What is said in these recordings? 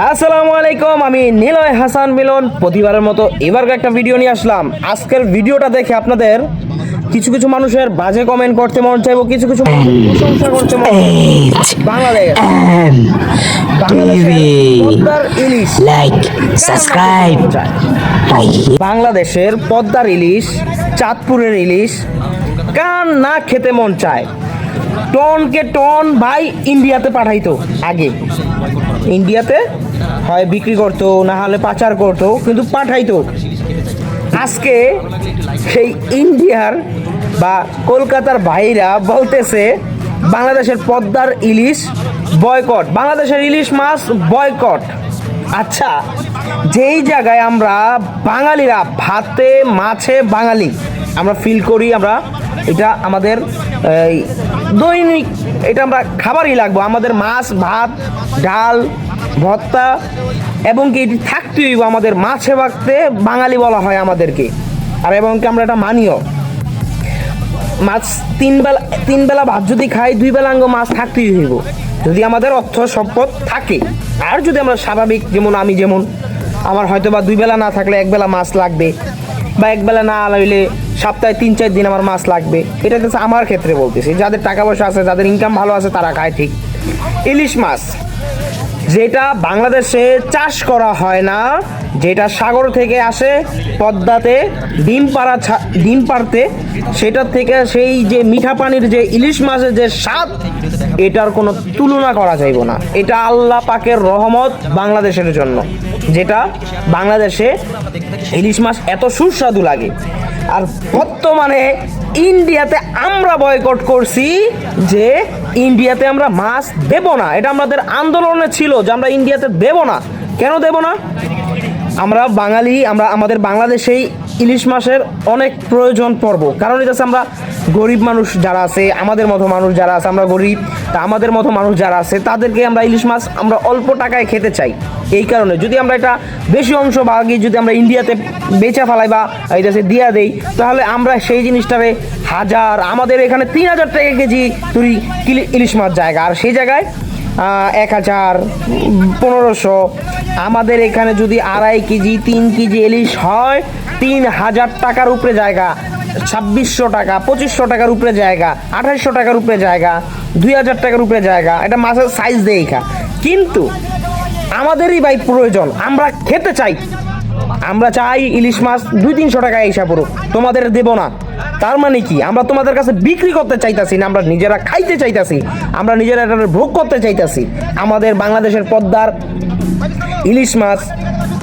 আসসালামু আলাইকুম আমি নিলয় হাসান মিলন। প্রতিবারের মতো এবার একটা ভিডিও নিয়ে আসলাম। আজকের ভিডিওটা দেখে আপনাদের কিছু কিছু মানুষের বাজে কমেন্ট করতে মন চাইব কিছু কিছু প্রশংসা করতে মন। বাংলাদেশ. Like, বাংলাদেশের পদ্মার ইলিশ চাঁদপুরের ইলিশ কান না খেতে মন চায়? টনকে টন ভাই ইন্ডিয়াতে পাঠাইতো আগে। ইন্ডিয়াতে হয়, বিক্রি করতো, না হলে পাচার করতো, কিন্তু পাঠাইতো। আজকে সেই ইন্ডিয়ার বা কলকাতার ভাইরা বলতেছে, বাংলাদেশের পদ্মার ইলিশ বয়কট, বাংলাদেশের ইলিশ মাছ বয়কট। আচ্ছা যেই জায়গায় আমরা বাঙালিরা ভাতে, মাছে বাঙালি, আমরা ফিল করি আমরা এটা আমাদের দৈনিক, এটা আমরা খাবারই লাগবো। আমাদের মাছ, ভাত, ডাল, ভর্তা, এবং কি এটি থাকতে হইব আমাদের মাছে ভাগতে, বাঙালি বলা হয় আমাদেরকে। আর এবং কি আমরা এটা মানিও। মাছ তিন বেলা তিন বেলা ভাত যদি খাই, দুই বেলা আঙ্গ মাছ থাকতেই হইব। যদি আমাদের অর্থ সম্পদ থাকে। আর যদি আমরা স্বাভাবিক, যেমন আমি যেমন, আমার হয়তো বা দুই বেলা না থাকলে এক বেলা মাছ লাগবে, বা এক বেলা না হইলে সপ্তাহে তিন, চার দিন আমার মাছ লাগবে। এটা হচ্ছে আমার ক্ষেত্রে বলতেছি। যাদের টাকা পয়সা আছে, যাদের ইনকাম ভালো আছে, তারা খায় ঠিক। ইলিশ মাছ, যেটা বাংলাদেশে চাষ করা হয় না, যেটা সাগর থেকে আসে পদ্মাতে, ডিম পাড়া ডিম পাড়তে, সেটার থেকে সেই যে মিঠা পানির যে ইলিশ মাছের যে স্বাদ, এটার কোনো তুলনা করা যাইব না। এটা আল্লাহ পাকের রহমত বাংলাদেশের জন্য, যেটা বাংলাদেশে ইলিশ মাছ এত সুস্বাদু লাগে। আর বর্তমানে ইন্ডিয়াতে আমরা বয়কট করছি যে ইন্ডিয়াতে আমরা মাছ দেব না। এটা আমাদের আন্দোলনে ছিল যে আমরা ইন্ডিয়াতে দেব না। কেন দেব না? আমরা বাঙালি, আমরা আমাদের বাংলাদেশেই ইলিশ মাছের অনেক প্রয়োজন পর্ব কারণ এটা আমরা গরিব মানুষ যারা আছে, আমাদের মতো মানুষ যারা আছে, আমরা গরিব, তা আমাদের মতো মানুষ যারা আছে, তাদেরকে আমরা ইলিশ মাছ আমরা অল্প টাকায় খেতে চাই। এই কারণে যদি আমরা এটা বেশি অংশ ভাগি যদি আমরা ইন্ডিয়াতে বেচা ফেলাই বা এই দেশে দিয়া দেই, তাহলে আমরা সেই জিনিসটারে হাজার, আমাদের এখানে তিন হাজার টাকা কেজি তুই ইলিশ মাছ জায়গা। আর সেই জায়গায় এক হাজার পনেরোশো, আমাদের এখানে যদি আড়াই কেজি, তিন কেজি ইলিশ হয়, তিন হাজার টাকার উপরে জায়গা। ছাব্বিশশো টাকা, পঁচিশশো টাকার উপরে জায়গা আঠাশশো টাকার উপরে জায়গা, দুই হাজার টাকার উপরে জায়গা, এটা মাছের সাইজ দেখা কিন্তু আমাদেরই ভাই প্রয়োজন, আমরা খেতে চাই। আমরা চাই ইলিশ মাছ দুই তিনশো টাকা হিসাব করুক তোমাদের দেব না। তার মানে কি? আমরা তোমাদের কাছে বিক্রি করতে চাইতাছি না, আমরা নিজেরা খাইতে চাইতাছি, আমরা নিজেরা এটা ভোগ করতে চাইতাছি। আমাদের বাংলাদেশের পদ্মার ইলিশ মাছ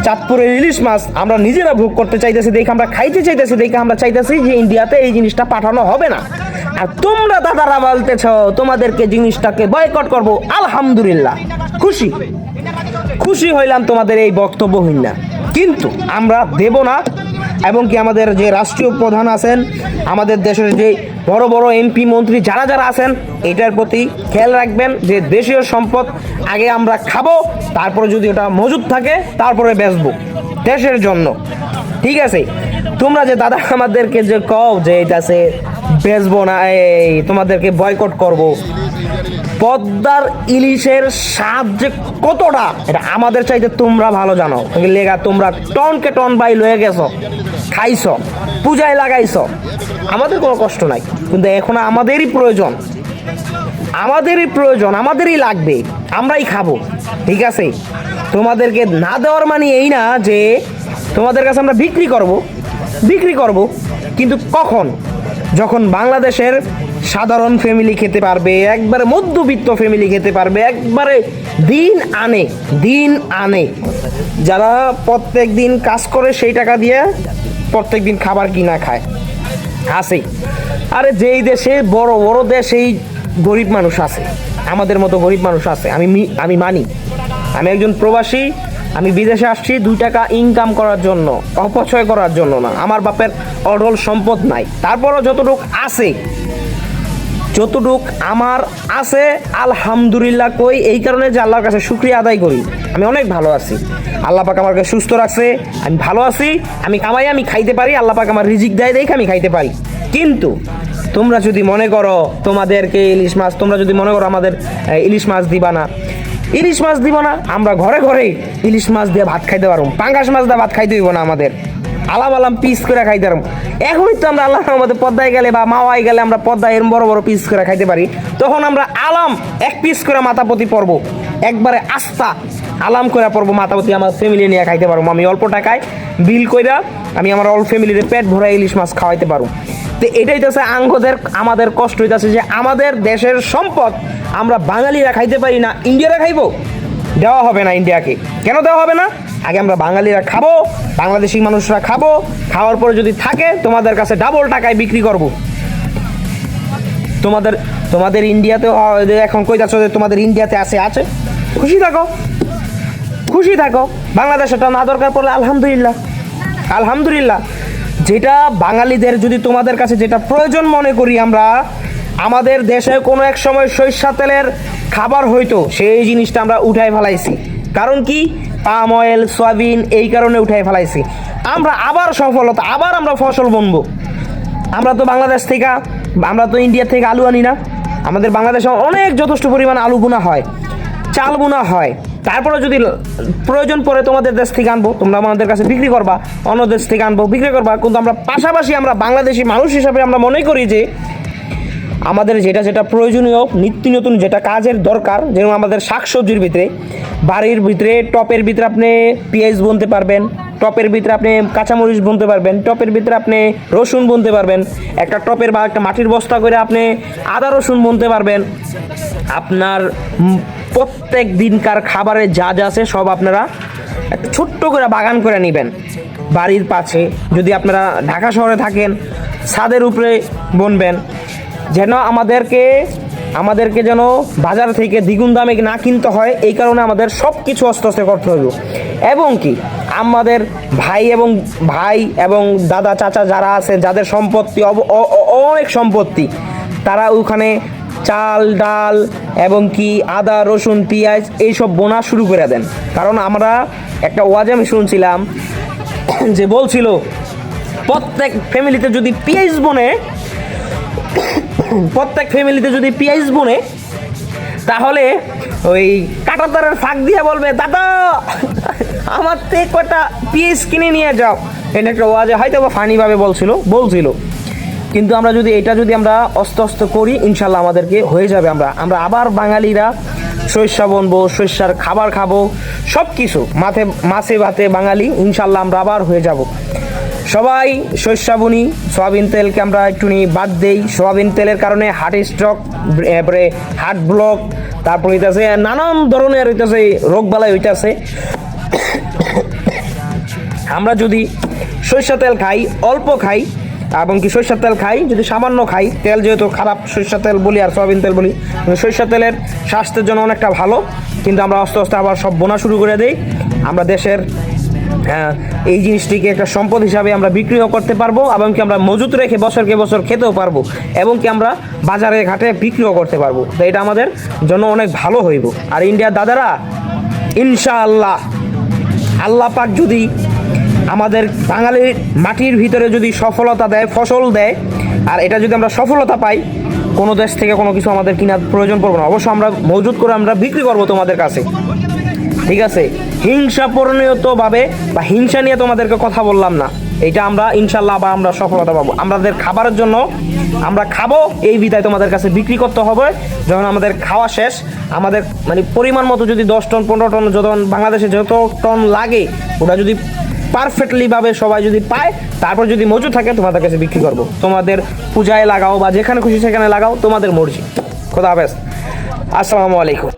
চাঁদপুরের ইলিশ মাছ আমরা নিজেরা ভোগ করতে চাইতেছি, দেখে আমরা খাইতে চাইতেছি, দেখে আমরা চাইতেছি যে ইন্ডিয়াতে এই জিনিসটা পাঠানো হবে না। আর তোমরা দাদারা বলতেছ, তোমাদেরকে জিনিসটাকে বয়কট করব। আলহামদুলিল্লাহ, খুশি। খুশি হইলাম তোমাদের এই বক্তব্য হইন না কিন্তু আমরা দেব না, এবং কি আমাদের যে রাষ্ট্রীয় প্রধান আছেন, আমাদের দেশের যে বড় বড় এমপি মন্ত্রী যারা যারা আছেন, এটার প্রতি খেয়াল রাখবেন যে দেশীয় সম্পদ আগে আমরা খাব, তারপরে যদি ওটা মজুদ থাকে, তারপরে বেচবো, দেশের জন্য। ঠিক আছে? তোমরা যে দাদা আমাদেরকে যে কও যে এটা সে বেচবো না, এই তোমাদেরকে বয়কট করব পদ্মার ইলিশের স্বাদ যে কতটা, এটা আমাদের চাইতে তোমরা ভালো জানো। লেগা, তোমরা টনকে টন বাই লয়ে গেছো, খাইছ, পূজায় লাগাইছ। আমাদের কোনো কষ্ট নাই, কিন্তু এখন আমাদেরই প্রয়োজন। আমাদেরই প্রয়োজন, আমাদেরই লাগবে, আমরাই খাব, ঠিক আছে? তোমাদেরকে না দেওয়ার মানে এই না যে তোমাদের কাছে আমরা বিক্রি করব বিক্রি করব, কিন্তু কখন? যখন বাংলাদেশের সাধারণ ফ্যামিলি খেতে পারবে, একবারে মধ্যবিত্ত ফ্যামিলি খেতে পারবে, একবারে দিন আনে দিন আনে। যারা প্রত্যেক দিন কাজ করে সেই টাকা দিয়ে প্রত্যেক দিন খাবার কিনা খায়? আছে। আরে যেই দেশে বড় বড় দেশেই গরিব মানুষ আছে। আমাদের মতো গরিব মানুষ আছে। আমি আমি মানি। আমি একজন প্রবাসী আমি বিদেশে আসছি, দুই টাকা ইনকাম করার জন্য, অপচয় করার জন্য না। আমার বাপের অঢল সম্পদ নাই। তারপরও যতটুক আছে, যতটুক আমার আছে, আলহামদুলিল্লাহ কই, এই কারণে যে আল্লাহর কাছে শুক্রিয়া আদায় করি। আমি অনেক ভালো আছি। আল্লাহ পাক আমাকে সুস্থ রাখছে, আমি ভালো আছি, আমি কামাই, আমি খাইতে পারি, আল্লাহ আমার রিজিক দেয়, দেখে আমি খাইতে পারি। কিন্তু তোমরা যদি মনে করো, তোমাদেরকে ইলিশ মাছ, তোমরা যদি মনে করো আমাদের ইলিশ মাছ দিবা না ইলিশ মাছ দিব না। আমরা ঘরে ঘরে ইলিশ মাছ দিয়ে ভাত খাইতে পারব। পাঙ্গাস মাছ দিয়ে ভাত খাইতে হইব না আমাদের। আলাম আলাম পিস করে খাইতে পারব। এখনই তো আমরা আল্লাহ আমাদের পদ্মায় গেলে বা মাওয়ায় গেলে আমরা পদ্মায় এরম বড় বড় পিস করে খাইতে পারি। তখন আমরা আলাম এক পিস করে মাথাপতি পরবো। একবারে আস্তা আলাম করে পড়ব মাথাপতি আমার ফ্যামিলি নিয়ে খাইতে পারব। আমি অল্প টাকায় বিল কইরা আমি আমার অল ফ্যামিলির পেট ভরা ইলিশ মাছ খাওয়াইতে পারব। তো এটাই তো আঙ্গদের, আমাদের কষ্ট হইতেছে যে আমাদের দেশের সম্পদ আমরা বাঙালিরা খাইতে পারি না, ইন্ডিয়ারা খাইবো? দেওয়া হবে না ইন্ডিয়াকে। কেন দেওয়া হবে না? আগে আমরা বাঙালিরা খাব, বাংলাদেশি মানুষরা খাব, খাওয়ার পরে যদি থাকে, তোমাদের কাছে ডাবল টাকায় বিক্রি করব। তোমাদের তোমাদের ইন্ডিয়াতে এখন কই যাচ্ছ তোমাদের ইন্ডিয়াতে আছে আছে? খুশি থাকো। খুশি থাকো। বাংলাদেশটা না দরকার পড়লে আলহামদুলিল্লাহ। আলহামদুলিল্লাহ। যেটা বাঙালিদের যদি তোমাদের কাছে যেটা প্রয়োজন মনে করি আমরা আমাদের দেশে কোনো এক সময় সরিষা তেলের খাবার হইতো, সেই জিনিসটা আমরা উঠাই ফেলাইছি। কারণ কি? পাম অয়েল, সয়াবিন, এই কারণে উঠাই ফেলাইছি। আমরা আবার সফলতা, আবার আমরা ফসল বনবো। আমরা তো বাংলাদেশ থেকে, আমরা তো ইন্ডিয়া থেকে আলু আনি না। আমাদের বাংলাদেশে অনেক যথেষ্ট পরিমাণ আলু বোনা হয়, চাল বোনা হয়। তারপরে যদি প্রয়োজন পড়ে তোমাদের দেশ থেকে আনব, তোমরা আমাদের কাছে বিক্রি করবা, অন্য দেশ থেকে আনব, বিক্রি করবা। কিন্তু আমরা পাশাপাশি আমরা বাংলাদেশি মানুষ হিসাবে আমরা মনে করি যে আমাদের যেটা যেটা প্রয়োজনীয়, নিত্য নতুন যেটা কাজের দরকার যেমন আমাদের শাকসবজির ভিতরে, বাড়ির ভিতরে, টপের ভিতরে আপনি পেঁয়াজ বুনতে পারবেন, টপের ভিতরে আপনি কাঁচামরিচ বুনতে পারবেন, টপের ভিতরে আপনি রসুন বুনতে পারবেন, একটা টপের বা একটা মাটির বস্তা করে আপনি আদা রসুন বুনতে পারবেন। আপনার প্রত্যেক দিনকার খাবারে যা যা আছে সব আপনারা একটা ছোট্ট করে বাগান করে নেবেন। বাড়ির পাশে যদি আপনারা ঢাকা শহরে থাকেন, ছাদের উপরে বনবেন। যেন আমাদেরকে আমাদেরকে যেন বাজার থেকে দ্বিগুণ দামে না কিনতে হয়, এই কারণে আমাদের সব কিছু আস্তে আস্তে করতে হবে। এবং কি, আমাদের ভাই এবং ভাই এবং দাদা, চাচা যারা আছে, যাদের সম্পত্তি অনেক সম্পত্তি, তারা ওখানে চাল, ডাল এবং কি, আদা, রসুন, পেঁয়াজ, এইসব বোনা শুরু করে দেন। কারণ আমরা একটা ওয়াজ আমি শুনছিলাম, যে বলছিল, প্রত্যেক ফ্যামিলিতে যদি পেঁয়াজ বনে প্রত্যেক ফ্যামিলিতে যদি পেঁয়াজ বনে, তাহলে ওই কাটাতারের ফাঁক দিয়ে বলবে, দাদা, আমার থেকে কটা পেঁয়াজ কিনে নিয়ে যাও? এটা একটা ওয়াজে হয়তো বা ফানিভাবে বলছিল বলছিল। কিন্তু আমরা যদি, এটা যদি আমরা অস্তে অস্তে করি, ইনশাল্লাহ আমাদেরকে হয়ে যাবে। আমরা আমরা আবার বাঙালিরা শস্য বনবো, শস্যার খাবার খাব সব কিছু মাথে মাছে ভাতে বাঙালি, ইনশাল্লাহ আমরা আবার হয়ে যাব। সবাই শস্যাবনি, সয়াবিন তেলকে আমরা একটু বাদ দেই। সয়াবিন তেলের কারণে হার্ট স্ট্রোক এরপরে হার্ট ব্লক তারপর হইতেছে নানান ধরনের হইতেছে রোগবালাই হইতেছে। আমরা যদি সরিষা তেল খাই, অল্প খাই, এবং কি সরিষার তেল খাই, যদি সামান্য খাই, তেল যেহেতু খারাপ, সরিষা তেল বলি আর সয়াবিন তেল বলি, কিন্তু সরিষা তেলের স্বাস্থ্যের জন্য অনেকটা ভালো, কিন্তু আমরা আস্তে আস্তে আবার সব বোনা শুরু করে দেই। আমরা দেশের এই জিনিসটিকে একটা সম্পদ হিসাবে আমরা বিক্রিও করতে পারব এবং কি আমরা মজুত রেখে বছরকে বছর খেতেও পারব এবং কি আমরা বাজারে ঘাটে বিক্রিও করতে পারব। তো এটা আমাদের জন্য অনেক ভালো হইব। আর ইন্ডিয়ার দাদারা, ইনশাআল্লাহ, আল্লাহ পাক যদি আমাদের বাঙালির মাটির ভিতরে যদি সফলতা দেয়, ফসল দেয়, আর এটা যদি আমরা সফলতা পাই, কোনো দেশ থেকে কোনো কিছু আমাদের কেনার প্রয়োজন পড়বে না। অবশ্য আমরা মজুত করে আমরা বিক্রি করব তোমাদের কাছে। ঠিক আছে? হিংসা পরিণতভাবে বা হিংসা নিয়ে তোমাদেরকে কথা বললাম না। এটা আমরা ইনশাল্লাহ আবার আমরা সফলতা পাবো। আমাদের খাবারের জন্য আমরা খাব, এই বিদায় তোমাদের কাছে বিক্রি করতে হবে। যখন আমাদের খাওয়া শেষ, আমাদের মানে পরিমাণ মতো যদি দশ টন, পনেরো টন, যত বাংলাদেশে যত টন লাগে ওটা যদি পারফেক্টলি ভাবে সবাই যদি পায়, তারপর যদি মজুদ থাকে, তোমাদের কাছে বিক্রি করব। তোমাদের পূজায় লাগাও বা যেখানে খুশি সেখানে লাগাও, তোমাদের মর্জি। খোদা হাফেজ। আসসালামু আলাইকুম।